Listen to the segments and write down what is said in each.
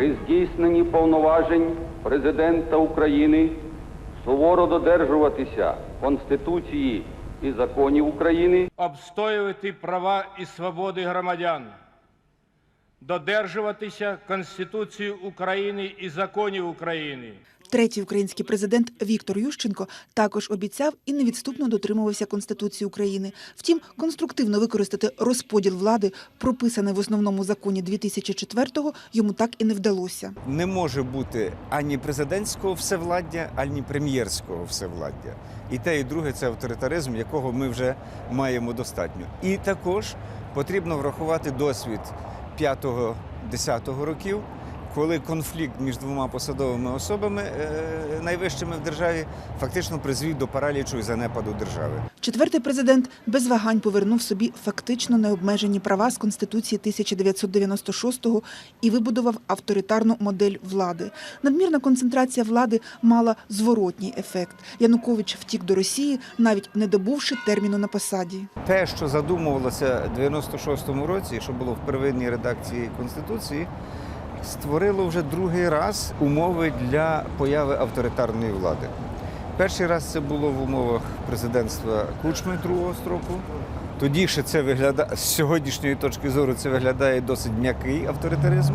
при здійсненні повноважень Президента України суворо додержуватися Конституції і законів України, обстоювати права і свободи громадян, додержуватися Конституції України і законів України. Третій український президент Віктор Ющенко також обіцяв і невідступно дотримувався Конституції України. Втім, конструктивно використати розподіл влади, прописаний в основному законі 2004-го, йому так і не вдалося. не може бути ані президентського всевладдя, ані прем'єрського всевладдя. І те, і друге це авторитаризм, якого ми вже маємо достатньо. І також потрібно врахувати досвід 5-10 років, коли конфлікт між двома посадовими особами е, найвищими в державі фактично призвів до паралічу і занепаду держави. Четвертий президент без вагань повернув собі фактично необмежені права з Конституції 1996-го і вибудував авторитарну модель влади. Надмірна концентрація влади мала зворотній ефект. Янукович втік до Росії, навіть не добувши терміну на посаді. Те, що задумувалося в 96-му році, що було в первинній редакції Конституції, створило вже другий раз умови для появи авторитарної влади. Перший раз це було в умовах президентства Кучми другого строку. Тоді ще це виглядає з сьогоднішньої точки зору, це виглядає досить м'який авторитаризм.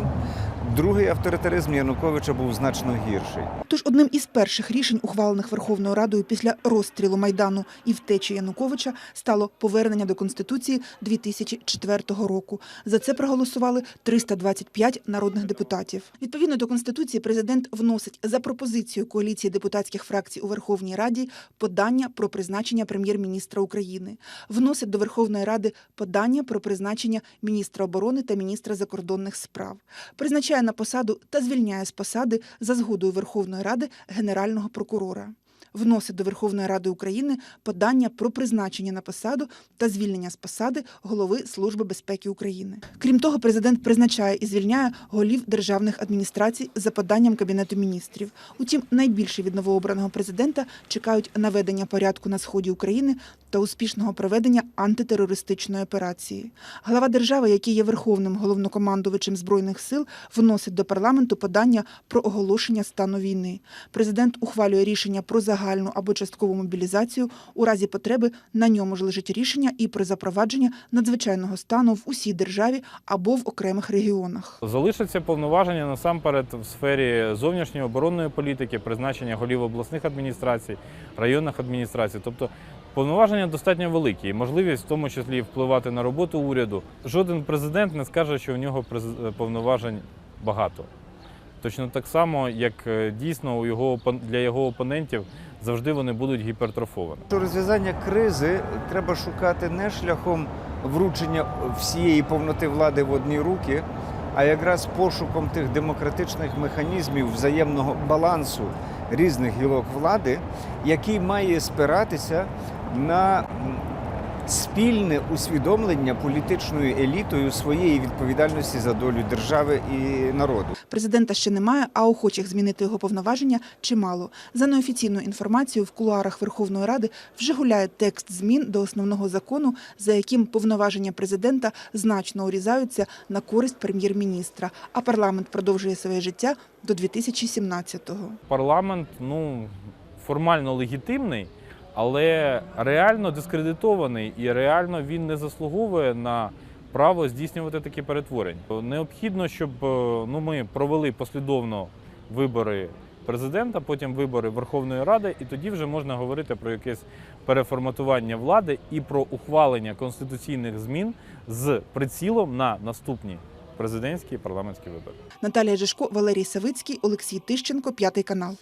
Другий авторитаризм Януковича був значно гірший. Тож одним із перших рішень, ухвалених Верховною Радою після розстрілу Майдану і втечі Януковича, стало повернення до Конституції 2004 року. За це проголосували 325 народних депутатів. Відповідно до Конституції, президент вносить за пропозицією коаліції депутатських фракцій у Верховній Раді подання про призначення прем'єр-міністра України. Вносить до Верховної Ради подання про призначення міністра оборони та міністра закордонних справ. Призначає на посаду та звільняє з посади за згодою Верховної Ради Генерального прокурора. Вносить до Верховної Ради України подання про призначення на посаду та звільнення з посади голови Служби безпеки України. Крім того, президент призначає і звільняє голів державних адміністрацій за поданням Кабінету міністрів. Утім, найбільше від новообраного президента чекають наведення порядку на сході України та успішного проведення антитерористичної операції. Глава держави, який є верховним головнокомандувачем збройних сил, вносить до парламенту подання про оголошення стану війни. Президент ухвалює рішення про загальну або часткову мобілізацію. У разі потреби на ньому ж лежить рішення і про запровадження надзвичайного стану в усій державі або в окремих регіонах. Залишаться повноваження насамперед в сфері зовнішньої оборонної політики, призначення голів обласних адміністрацій, районних адміністрацій. Тобто повноваження достатньо великі, і можливість в тому числі впливати на роботу уряду. Жоден президент не скаже, що у нього приз- повноважень багато. Точно так само, як е, дійсно у його для його опонентів завжди вони будуть гіпертрофовані. Розв'язання кризи треба шукати не шляхом вручення всієї повноти влади в одні руки, а якраз пошуком тих демократичних механізмів взаємного балансу різних гілок влади, який має спиратися на спільне усвідомлення політичною елітою своєї відповідальності за долю держави і народу. Президента ще немає, а охочих змінити його повноваження чимало. За неофіційною інформацією, в кулуарах Верховної Ради вже гуляє текст змін до основного закону, за яким повноваження президента значно урізаються на користь прем'єр-міністра. А парламент продовжує своє життя до 2017-го. Парламент ну, формально легітимний, але реально дискредитований і реально він не заслуговує на право здійснювати такі перетворення. Необхідно, щоб е, ну, ми провели послідовно вибори президента, потім вибори Верховної Ради, і тоді вже можна говорити про якесь переформатування влади і про ухвалення конституційних змін з прицілом на наступні президентські і парламентські вибори. Наталія Жишко, Валерій Савицький, Олексій Тищенко, п'ятий канал.